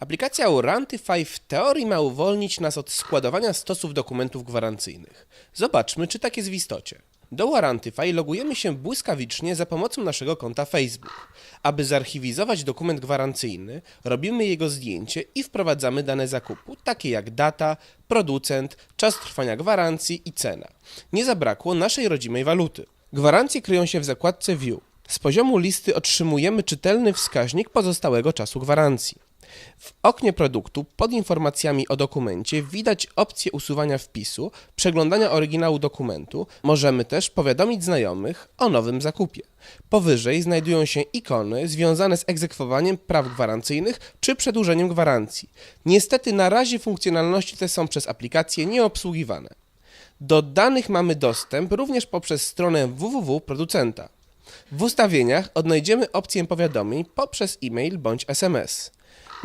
Aplikacja Warrantify w teorii ma uwolnić nas od składowania stosów dokumentów gwarancyjnych. Zobaczmy, czy tak jest w istocie. Do Warrantify logujemy się błyskawicznie za pomocą naszego konta Facebook. Aby zarchiwizować dokument gwarancyjny, robimy jego zdjęcie i wprowadzamy dane zakupu, takie jak data, producent, czas trwania gwarancji i cena. Nie zabrakło naszej rodzimej waluty. Gwarancje kryją się w zakładce View. Z poziomu listy otrzymujemy czytelny wskaźnik pozostałego czasu gwarancji. W oknie produktu pod informacjami o dokumencie widać opcję usuwania wpisu, przeglądania oryginału dokumentu. Możemy też powiadomić znajomych o nowym zakupie. Powyżej znajdują się ikony związane z egzekwowaniem praw gwarancyjnych czy przedłużeniem gwarancji. Niestety na razie funkcjonalności te są przez aplikację nieobsługiwane. Do danych mamy dostęp również poprzez stronę www producenta. W ustawieniach odnajdziemy opcję powiadomień poprzez e-mail bądź SMS.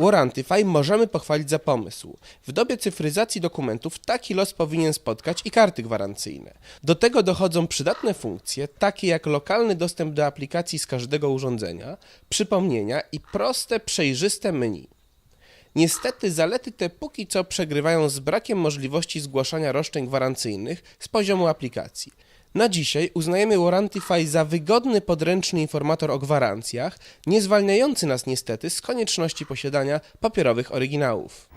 Warrantify możemy pochwalić za pomysł. W dobie cyfryzacji dokumentów taki los powinien spotkać i karty gwarancyjne. Do tego dochodzą przydatne funkcje, takie jak lokalny dostęp do aplikacji z każdego urządzenia, przypomnienia i proste, przejrzyste menu. Niestety zalety te póki co przegrywają z brakiem możliwości zgłaszania roszczeń gwarancyjnych z poziomu aplikacji. Na dzisiaj uznajemy Warrantify za wygodny podręczny informator o gwarancjach, nie zwalniający nas niestety z konieczności posiadania papierowych oryginałów.